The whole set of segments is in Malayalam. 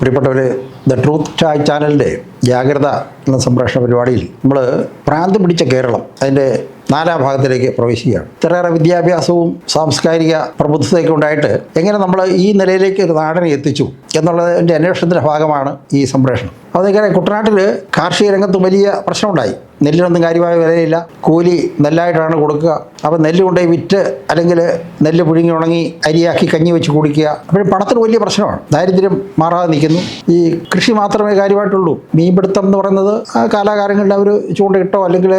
പ്രിയപ്പെട്ടവർ ദ ട്രൂത്ത് ചായ് ചാനലിന്റെ ജാഗ്രത എന്ന സംപ്രേഷണ പരിപാടിയിൽ നമ്മൾ പ്രാന്ത് പിടിച്ച കേരളം അതിന്റെ നാലാം ഭാഗത്തിലേക്ക് പ്രവേശിക്കുകയാണ്. ഇത്രയേറെ വിദ്യാഭ്യാസവും സാംസ്കാരിക പ്രബുദ്ധതയൊക്കെ ഉണ്ടായിട്ട് എങ്ങനെ നമ്മൾ ഈ നിലയിലേക്ക് ഒരു നാടിനെ എത്തിച്ചു എന്നുള്ളതിന്റെ അന്വേഷണത്തിന്റെ ഭാഗമാണ് ഈ സംപ്രേഷണം. അതിങ്ങനെ കുട്ടനാട്ടിൽ കാർഷിക രംഗത്ത് വലിയ പ്രശ്നമുണ്ടായി. നെല്ലിനൊന്നും കാര്യമായ വിലയില്ല. കൂലി നെല്ലായിട്ടാണ് കൊടുക്കുക. അപ്പോൾ നെല്ല് കൊണ്ടുപോയി വിറ്റ് അല്ലെങ്കിൽ നെല്ല് പുഴുങ്ങി ഉണങ്ങി അരിയാക്കി കഞ്ഞി വെച്ച് കുടിക്കുക. അപ്പോഴും പണത്തിന് വലിയ പ്രശ്നമാണ്. ദാരിദ്ര്യം മാറാതെ നിൽക്കുന്നു. ഈ കൃഷി മാത്രമേ കാര്യമായിട്ടുള്ളൂ. മീൻപിടുത്തം എന്ന് പറയുന്നത് കാലാകാലങ്ങളിൽ അവർ ചൂണ്ടയിട്ടോ അല്ലെങ്കിൽ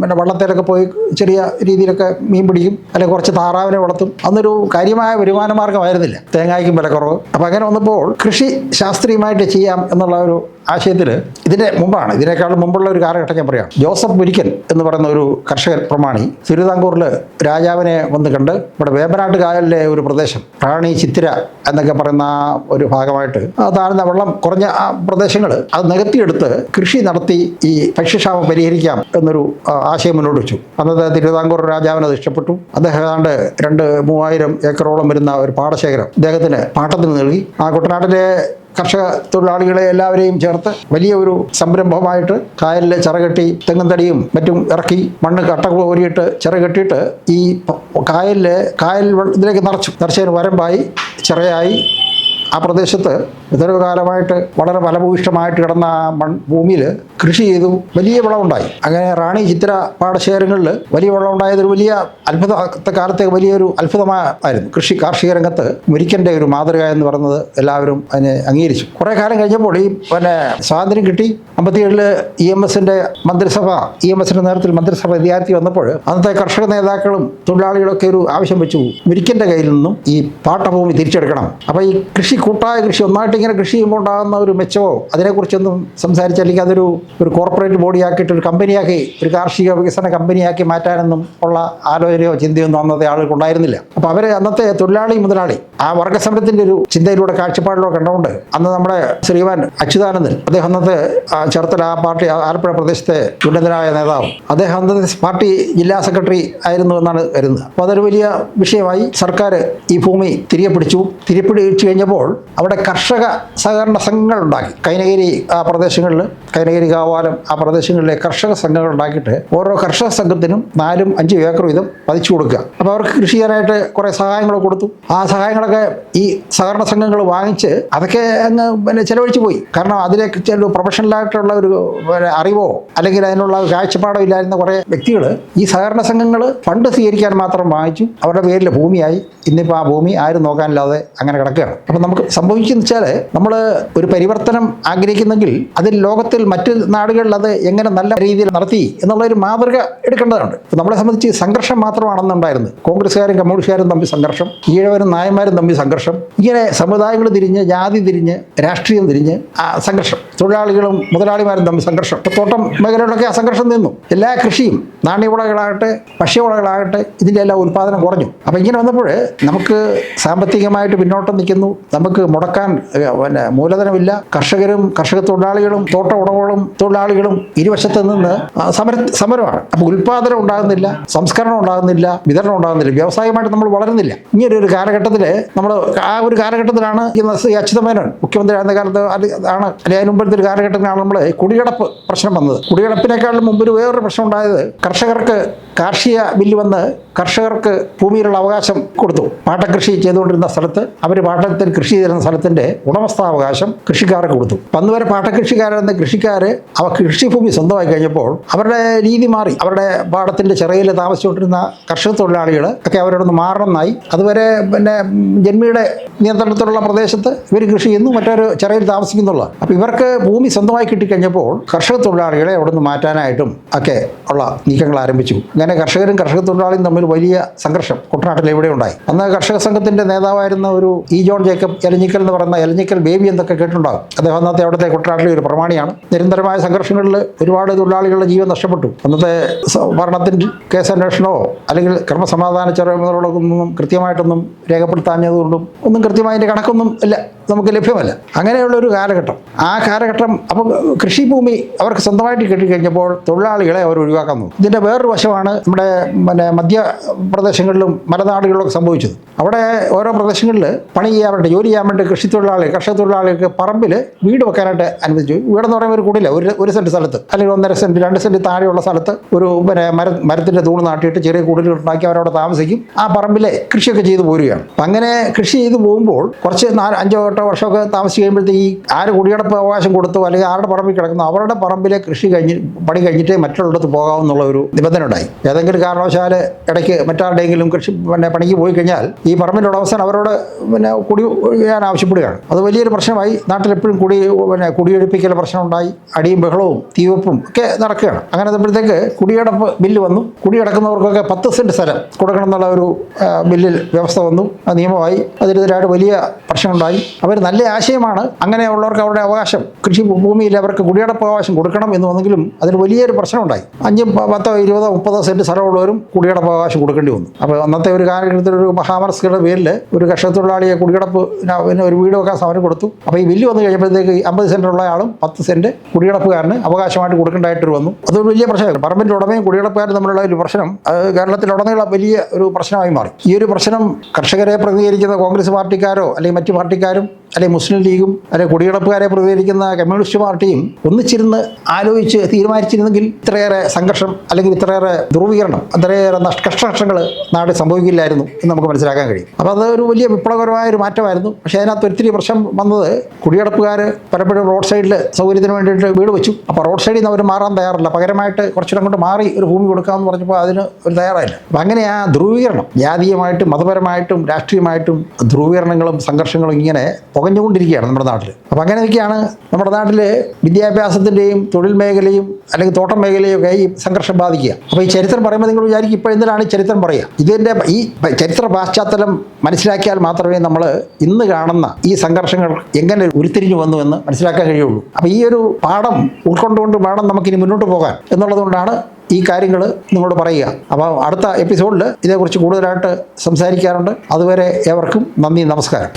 പിന്നെ വള്ളത്തേലൊക്കെ പോയി ചെറിയ രീതിയിലൊക്കെ മീൻ പിടിക്കും. അല്ലെങ്കിൽ കുറച്ച് താറാവിനെ വളർത്തും. അന്നൊരു കാര്യമായ വരുമാന മാർഗമായിരുന്നില്ല തേങ്ങായ്ക്കും വിലക്കുറവ്. അപ്പോൾ അങ്ങനെ വന്നപ്പോൾ കൃഷി ശാസ്ത്രീയമായിട്ട് ചെയ്യാം എന്നുള്ള ഒരു ആശയത്തിൽ ഇതിന്റെ മുമ്പാണ് ഇതിനേക്കാളും മുമ്പുള്ള ഒരു കാലഘട്ടം ഞാൻ പറയാം. ജോസഫ് മുരിക്കൻ എന്ന് പറയുന്ന ഒരു കർഷകൻ പ്രമാണി തിരുവിതാംകൂറിൽ രാജാവിനെ വന്ന് കണ്ട് ഇവിടെ വേമ്പനാട്ട് കായലിലെ ഒരു പ്രദേശം റാണി ചിത്തിര എന്നൊക്കെ പറയുന്ന ഒരു ഭാഗമായിട്ട് താഴ്ന്ന വെള്ളം കുറഞ്ഞ ആ പ്രദേശങ്ങൾ അത് നികത്തിയെടുത്ത് കൃഷി നടത്തി ഈ ഭക്ഷ്യക്ഷാമം പരിഹരിക്കാം എന്നൊരു ആശയം മുന്നോട്ട് വെച്ചു. അന്നത്തെ തിരുവിതാംകൂർ രാജാവിന് അത് ഇഷ്ടപ്പെട്ടു. അദ്ദേഹം ഏതാണ്ട് രണ്ട് മൂവായിരം ഏക്കറോളം വരുന്ന ഒരു പാടശേഖരം അദ്ദേഹത്തിന് പാട്ടത്തിന് നൽകി. ആ കുട്ടനാട്ടിലെ കർഷക തൊഴിലാളികളെ എല്ലാവരെയും ചേർത്ത് വലിയ ഒരു സംരംഭമായിട്ട് കായലിൽ ചിറകെട്ടി തെങ്ങും തടിയും മറ്റും ഇറക്കി മണ്ണ് കട്ട കോരിയിട്ട് ചിറകെട്ടിയിട്ട് ഈ കായലിലെ കായൽ ഇതിലേക്ക് നിറച്ചു നിറച്ചതിന് വരമ്പായി ചിറയായി ആ പ്രദേശത്ത് എത്രയോ കാലമായിട്ട് വളരെ ഫലഭൂയിഷ്ടമായിട്ട് കിടന്ന ആ മൺ ഭൂമിയിൽ കൃഷി ചെയ്തു വലിയ വിളവുണ്ടായി. അങ്ങനെ റാണി ചിത്ര പാടശേഖരങ്ങളിൽ വലിയ വിളവുണ്ടായത് ഒരു വലിയ അത്ഭുതത്തെ കാലത്തെ വലിയൊരു അത്ഭുതമായിരുന്നു. കൃഷി കാർഷിക രംഗത്ത് മുരിക്കന്റെ ഒരു മാതൃക എന്ന് പറയുന്നത് എല്ലാവരും അതിനെ അംഗീകരിച്ചു. കുറേ കാലം കഴിഞ്ഞപ്പോൾ ഈ പിന്നെ സ്വാതന്ത്ര്യം കിട്ടി. അമ്പത്തിയേഴിൽ ഇ എം എസിന്റെ മന്ത്രിസഭ ഇ എം എസിന്റെ നേതൃത്വത്തിൽ മന്ത്രിസഭ വിദ്യാർത്ഥി വന്നപ്പോൾ അന്നത്തെ കർഷക നേതാക്കളും തൊഴിലാളികളൊക്കെ ഒരു ആവശ്യം വെച്ചു. മുരിക്കന്റെ കയ്യിൽ നിന്നും ഈ പാട്ടഭൂമി തിരിച്ചെടുക്കണം. അപ്പോൾ ഈ കൃഷി കൂട്ടായ കൃഷി ഒന്നായിട്ട് ഇങ്ങനെ കൃഷി ചെയ്യുമ്പോൾ ഉണ്ടാകുന്ന ഒരു മെച്ചമോ അതിനെക്കുറിച്ചൊന്നും സംസാരിച്ച് അല്ലെങ്കിൽ അതൊരു ഒരു കോർപ്പറേറ്റ് ബോഡിയാക്കിയിട്ട് ഒരു കമ്പനിയാക്കി ഒരു കാർഷിക വികസന കമ്പനിയാക്കി മാറ്റാനൊന്നും ഉള്ള ആലോചനയോ ചിന്തയൊന്നും അന്നത്തെ ആളുകൾക്ക് ഉണ്ടായിരുന്നില്ല. അപ്പോൾ അവർ അന്നത്തെ തൊഴിലാളി മുതലാളി ആ വർഗസമരത്തിന്റെ ഒരു ചിന്തയിലൂടെ കാഴ്ചപ്പാടിലൂടെ കണ്ടുകൊണ്ട് അന്ന് നമ്മുടെ ശ്രീമാൻ അച്യുതാനന്ദൻ അദ്ദേഹം അന്നത്തെ ചേർത്തല ആ പാർട്ടി ആലപ്പുഴ പ്രദേശത്തെ ഉന്നതനായ നേതാവ്. അദ്ദേഹം അന്നത്തെ പാർട്ടി ജില്ലാ സെക്രട്ടറി ആയിരുന്നു എന്നാണ് കരുതുന്നത് അപ്പോൾ അതൊരു വലിയ വിഷയമായി സർക്കാർ ഈ ഭൂമി തിരികെ പിടിച്ചു. തിരിപ്പിടിച്ചു കഴിഞ്ഞപ്പോൾ അവിടെ കർഷക സഹകരണ സംഘങ്ങൾ ഉണ്ടാക്കി കൈനഗിരി ആ പ്രദേശങ്ങളിൽ കൈനഗിരി കാവാലം ആ പ്രദേശങ്ങളിലെ കർഷക സംഘങ്ങൾ ഉണ്ടാക്കിയിട്ട് ഓരോ കർഷക സംഘത്തിനും നാലും അഞ്ചും ഏക്കർ വീതം പതിച്ചു കൊടുക്കുക. അപ്പോൾ അവർക്ക് കൃഷി ചെയ്യാനായിട്ട് കുറേ സഹായങ്ങൾ കൊടുത്തു. ആ സഹായങ്ങളൊക്കെ ഈ സഹകരണ സംഘങ്ങൾ വാങ്ങിച്ച് അതൊക്കെ അങ്ങ് പിന്നെ ചെലവഴിച്ച് പോയി. കാരണം അതിലേക്ക് ചില പ്രൊഫഷണലായിട്ടുള്ള ഒരു അറിവോ അല്ലെങ്കിൽ അതിനുള്ള കാഴ്ചപ്പാടോ ഇല്ലായിരുന്ന കുറേ വ്യക്തികൾ ഈ സഹകരണ സംഘങ്ങൾ ഫണ്ട് സ്വീകരിക്കാൻ മാത്രം വാങ്ങിച്ചു. അവരുടെ പേരിൽ ഭൂമിയായി. ഇന്നിപ്പോൾ ആ ഭൂമി ആരും നോക്കാനില്ലാതെ അങ്ങനെ കിടക്കുകയാണ്. അപ്പം നമുക്ക് സംഭവിക്കുന്ന വെച്ചാൽ നമ്മൾ ഒരു പരിവർത്തനം ആഗ്രഹിക്കുന്നെങ്കിൽ അതിൽ ലോകത്തിൽ മറ്റു നാടുകളിൽ അത് എങ്ങനെ നല്ല രീതിയിൽ നടത്തി എന്നുള്ള ഒരു മാതൃക എടുക്കേണ്ടതുണ്ട്. നമ്മളെ സംബന്ധിച്ച് സംഘർഷം മാത്രമാണെന്നുണ്ടായിരുന്നു കോൺഗ്രസ്സുകാരും കമ്മ്യൂണിസ്റ്റുകാരും തമ്മിൽ സംഘർഷം ഈഴവരും നായന്മാരും തമ്മിൽ സംഘർഷം ഇങ്ങനെ സമുദായങ്ങൾ തിരിഞ്ഞ് ജാതി തിരിഞ്ഞ് രാഷ്ട്രീയം തിരിഞ്ഞ് സംഘർഷം. തൊഴിലാളികളും മുതലാളിമാരും തമ്മിൽ സംഘർഷം. തോട്ടം മേഖലകളിലൊക്കെ ആ സംഘർഷം നിന്നു. എല്ലാ കൃഷിയും നാണ്യവിളകളാകട്ടെ ഭക്ഷ്യവിളകളാകട്ടെ ഇതിന്റെ എല്ലാം ഉൽപ്പാദനം കുറഞ്ഞു. അപ്പം ഇങ്ങനെ വന്നപ്പോൾ നമുക്ക് സാമ്പത്തികമായിട്ട് പിന്നോട്ടം നിൽക്കുന്നു. നമുക്ക് മുടക്കാൻ പിന്നെ മൂലധനമില്ല. കർഷകരും കർഷക തൊഴിലാളികളും തോട്ട ഉടമകളും തൊഴിലാളികളും ഇരുവശത്ത് നിന്ന് സമര സമരമാണ്. അപ്പോൾ ഉൽപാദനം ഉണ്ടാകുന്നില്ല സംസ്കരണം ഉണ്ടാകുന്നില്ല വിതരണം ഉണ്ടാകുന്നില്ല വ്യവസായമായിട്ട് നമ്മൾ വളരുന്നില്ല. ഇങ്ങനെ ഒരു കാലഘട്ടത്തിൽ നമ്മൾ ആ ഒരു കാലഘട്ടത്തിലാണ് ഈ അച്യുതമേനോൻ മുഖ്യമന്ത്രി ആയിരുന്ന കാലത്ത് ആണ് അല്ലെങ്കിൽ അതിന് മുമ്പത്തെ ഒരു കാലഘട്ടത്തിലാണ് നമ്മൾ കുടികിടപ്പ് പ്രശ്നം വന്നത്. കുടികിടപ്പിനേക്കാളും മുമ്പ് ഒരു വേറൊരു പ്രശ്നം ഉണ്ടായത് കർഷകർക്ക് കാർഷിക ബില്ല് വന്ന് കർഷകർക്ക് ഭൂമിയിലുള്ള അവകാശം കൊടുത്തു. പാട്ടകൃഷി ചെയ്തുകൊണ്ടിരുന്ന സ്ഥലത്ത് അവർ പാട്ടത്തിൽ കൃഷി ചെയ്തിരുന്ന സ്ഥലത്തിന്റെ ഉടമസ്ഥാവകാശം കൃഷിക്കാർക്ക് കൊടുത്തു. അപ്പൊ അന്ന് വരെ പാട്ടകൃഷിക്കാരെന്ന കൃഷിക്കാർ അവ കൃഷിഭൂമി സ്വന്തമായി കഴിഞ്ഞപ്പോൾ അവരുടെ രീതി മാറി. അവരുടെ പാടത്തിന്റെ ചിറയിൽ താമസിച്ചുകൊണ്ടിരുന്ന കർഷക തൊഴിലാളികൾ ഒക്കെ അവരോടൊന്ന് മാറണമെന്നായി അതുവരെ പിന്നെ ജന്മിയുടെ നിയന്ത്രണത്തിലുള്ള പ്രദേശത്ത് ഇവർ കൃഷി ചെയ്യുന്നു മറ്റൊരു ചിറയിൽ താമസിക്കുന്നുള്ള. അപ്പോൾ ഇവർക്ക് ഭൂമി സ്വന്തമായി കിട്ടിക്കഴിഞ്ഞപ്പോൾ കർഷക തൊഴിലാളികളെ അവിടെ നിന്ന് മാറ്റാനായിട്ടും ഒക്കെ ഉള്ള നീക്കങ്ങൾ ആരംഭിച്ചു. അങ്ങനെ കർഷകരും കർഷക തൊഴിലാളിയും തമ്മിൽ വലിയ സംഘർഷം കുട്ടനാട്ടിൽ ഇവിടെ ഉണ്ടായി? അന്ന് കർഷക സംഘത്തിന്റെ നേതാവായിരുന്ന ഒരു ഇ ജോൺ ജേക്കബ് എലഞ്ഞിക്കൽ എന്ന് പറയുന്ന എലഞ്ഞിക്കൽ ബേബി എന്നൊക്കെ കേട്ടിട്ടുണ്ടാകും. അദ്ദേഹം അന്നത്തെ അവിടുത്തെ കുട്ടനാട്ടിലെ ഒരു പ്രമാണിയാണ്. നിരന്തരമായ സംഘർഷങ്ങളിൽ ഒരുപാട് തൊഴിലാളികളുടെ ജീവൻ നഷ്ടപ്പെട്ടു. അന്നത്തെ ഭരണത്തിന്റെ ഭരണത്തിന്റെ കേസന്വേഷണമോ അല്ലെങ്കിൽ ക്രമസമാധാന ചുമതലകളൊന്നും കൃത്യമായിട്ടൊന്നും രേഖപ്പെടുത്താഞ്ഞതുകൊണ്ടും ഒന്നും കൃത്യമായി അതിന്റെ കണക്കൊന്നും ഇല്ല. നമുക്ക് ലഭ്യമല്ല. അങ്ങനെയുള്ള ഒരു കാലഘട്ടം. ആ കാലഘട്ടം അപ്പോൾ കൃഷിഭൂമി അവർക്ക് സ്വന്തമായിട്ട് കിട്ടിക്കഴിഞ്ഞപ്പോൾ തൊഴിലാളികളെ അവർ ഒഴിവാക്കാൻ നോക്കും. ഇതിന്റെ വേറൊരു വശമാണ് നമ്മുടെ പിന്നെ മധ്യപ്രദേശങ്ങളിലും മലനാടുകളിലൊക്കെ സംഭവിച്ചത്. അവിടെ ഓരോ പ്രദേശങ്ങളിൽ പണി ചെയ്യാൻ വേണ്ടി ജോലി ചെയ്യാൻ വേണ്ടി കൃഷി തൊഴിലാളി കർഷക തൊഴിലാളികൾക്ക് പറമ്പിൽ വീട് വെക്കാനായിട്ട് അനുവദിച്ചു. വീടെന്ന് പറയുമ്പോൾ ഒരു കൂടില്ല. ഒരു ഒരു സെന്റ് സ്ഥലത്ത് അല്ലെങ്കിൽ ഒന്നര സെന്റ് രണ്ട് സെന്റ് താഴെയുള്ള സ്ഥലത്ത് ഒരു പിന്നെ മര മരത്തിന്റെ തൂണ് നാട്ടിയിട്ട് ചെറിയ കൂടുതൽ ഉണ്ടാക്കി അവരവിടെ താമസിക്കും. ആ പറമ്പിലെ കൃഷിയൊക്കെ ചെയ്തു പോരുകയാണ്. അപ്പം അങ്ങനെ കൃഷി ചെയ്തു പോകുമ്പോൾ കുറച്ച് നാല് അഞ്ചോ എട്ടോ വർഷമൊക്കെ താമസിച്ച് കഴിയുമ്പോഴത്തേക്ക് ഈ ആര് കുടിയടപ്പ് അവകാശം കൊടുത്തു അല്ലെങ്കിൽ ആരുടെ പറമ്പിൽ കിടക്കുന്നു അവരുടെ പറമ്പിലെ കൃഷി കഴിഞ്ഞ് പണി കഴിഞ്ഞിട്ടേ മറ്റുള്ളിടത്ത് പോകാമെന്നുള്ള ഒരു നിബന്ധന ഉണ്ടായി. ഏതെങ്കിലും കാരണവശാൽ ഇടയ്ക്ക് മറ്റാരുടെയെങ്കിലും കൃഷി പിന്നെ പണിക്ക് പോയി കഴിഞ്ഞാൽ ഈ പറമ്പിന്റെ ഉടമസ്ഥൻ അവരോട് പിന്നെ കുടി ചെയ്യാൻ ആവശ്യപ്പെടുകയാണ്. അത് വലിയൊരു പ്രശ്നമായി. നാട്ടിലെപ്പോഴും കുടി പിന്നെ കുടിയൊഴിപ്പിക്കൽ പ്രശ്നമുണ്ടായി. അടിയും ബഹളവും തീവപ്പും ഒക്കെ നടക്കുകയാണ്. അങ്ങനെ വന്നപ്പോഴത്തേക്ക് കുടിയടപ്പ് ബില്ല് വന്നു. കുടിയടക്കുന്നവർക്കൊക്കെ പത്ത് സെന്റ് സ്ഥലം കൊടുക്കണം എന്നുള്ള ഒരു ബില്ലിൽ വ്യവസ്ഥ വന്നു. നിയമമായി അതിനെതിരായിട്ട് വലിയ പ്രശ്നമുണ്ടായി. അവർ നല്ല ആശയമാണ്. അങ്ങനെയുള്ളവർക്ക് അവരുടെ അവകാശം കൃഷി ഭൂമിയിൽ അവർക്ക് കുടിയടപ്പ് അവകാശം കൊടുക്കണം എന്ന് വന്നെങ്കിലും അതിൽ വലിയൊരു പ്രശ്നമുണ്ടായി. അഞ്ചും പത്തോ ഇരുപതോ മുപ്പതോ സെന്റ് സ്ഥലമുള്ളവരും കുടിയടപ്പ് അവകാശം കൊടുക്കേണ്ടി വന്നു. അപ്പോൾ അന്നത്തെ ഒരു കാലഘട്ടത്തിൽ ഒരു മഹാമനസ്കരുടെ പേരിൽ ഒരു കർഷക തൊഴിലാളിയെ കുടിയടപ്പ് പിന്നെ ഒരു വീട് വെക്കാൻ സമരം കൊടുത്തു. അപ്പോൾ ഈ ബില്ല് വന്നു കഴിഞ്ഞപ്പോഴത്തേക്ക് അമ്പത് സെന്റുള്ള ആളും പത്ത് സെന്റ് കുടിയടപ്പുകാരന് അവകാശമായിട്ട് കൊടുക്കേണ്ടതായിട്ട് വന്നു. അതൊരു വലിയ പ്രശ്നമായിരുന്നു. പറമ്പിന്റെ ഉടമയും കുടിയടപ്പുകാരും തമ്മിലുള്ള ഒരു പ്രശ്നം കേരളത്തിലുടനീളം വലിയ ഒരു പ്രശ്നമായി മാറി. ഈ ഒരു പ്രശ്നം കർഷകരെ പ്രതികരിക്കുന്ന കോൺഗ്രസ് പാർട്ടിക്കാരോ അല്ലെങ്കിൽ മറ്റു പാർട്ടിക്കാരും അല്ലെങ്കിൽ മുസ്ലിം ലീഗും അല്ലെ കുടിയടപ്പുകാരെ പ്രതികരിക്കുന്ന കമ്മ്യൂണിസ്റ്റ് പാർട്ടിയും ഒന്നിച്ചിരുന്ന് ആലോചിച്ച് തീരുമാനിച്ചിരുന്നെങ്കിൽ ഇത്രയേറെ സംഘർഷം അല്ലെങ്കിൽ ഇത്രയേറെ ധ്രുവീകരണം അത്രയേറെ നഷ്ട കഷ്ടനഷ്ടങ്ങൾ നാട് സംഭവിക്കില്ലായിരുന്നു എന്ന് നമുക്ക് മനസ്സിലാക്കാൻ കഴിയും. അപ്പോൾ അതൊരു വലിയ വിപ്ലവകരമായ ഒരു മാറ്റമായിരുന്നു. പക്ഷേ അതിനകത്ത് ഒത്തിരി പ്രശ്നം വന്നത് കുടിയടപ്പുകാർ പലപ്പോഴും റോഡ് സൈഡിൽ സൗകര്യത്തിന് വേണ്ടിയിട്ട് വീട് വെച്ചു. അപ്പോൾ റോഡ് സൈഡിൽ നിന്ന് അവർ മാറാൻ തയ്യാറില്ല. പകരമായിട്ട് കുറച്ചിടം കൊണ്ട് മാറി ഒരു ഭൂമി കൊടുക്കാമെന്ന് പറഞ്ഞപ്പോൾ അതിന് ഒരു തയ്യാറായില്ല. അപ്പം അങ്ങനെ ആ ധ്രുവീകരണം ജാതീയമായിട്ടും മതപരമായിട്ടും രാഷ്ട്രീയമായിട്ടും ധ്രുവീകരണങ്ങളും സംഘർഷങ്ങളും ഇങ്ങനെ പുകഞ്ഞുകൊണ്ടിരിക്കുകയാണ് നമ്മുടെ നാട്ടിൽ. അപ്പം അങ്ങനെയൊക്കെയാണ് നമ്മുടെ നാട്ടിൽ വിദ്യാഭ്യാസത്തിന്റെയും തൊഴിൽ മേഖലയും അല്ലെങ്കിൽ തോട്ടം മേഖലയും ഒക്കെ ഈ സംഘർഷം ബാധിക്കുക. അപ്പോൾ ഈ ചരിത്രം പറയുമ്പോൾ നിങ്ങൾ വിചാരിക്കും ഇപ്പോൾ എന്തിനാണ് ചരിത്രം പറയുക? ഇതിന്റെ ഈ ചരിത്ര പാശ്ചാത്തലം മനസ്സിലാക്കിയാൽ മാത്രമേ നമ്മൾ ഇന്ന് കാണുന്ന ഈ സംഘർഷങ്ങൾ എങ്ങനെ ഉരുത്തിരിഞ്ഞു വന്നു എന്ന് മനസ്സിലാക്കാൻ കഴിയുള്ളൂ. അപ്പോൾ ഈ ഒരു പാഠം ഉൾക്കൊണ്ടുകൊണ്ട് വേണം നമുക്കിനി മുന്നോട്ട് പോകാൻ എന്നുള്ളതുകൊണ്ടാണ് ഈ കാര്യങ്ങൾ നിങ്ങളോട് പറയുക. അപ്പോൾ അടുത്ത എപ്പിസോഡിൽ ഇതേക്കുറിച്ച് കൂടുതലായിട്ട് സംസാരിക്കാറുണ്ട്. അതുവരെ ഏവർക്കും നന്ദി നമസ്കാരം.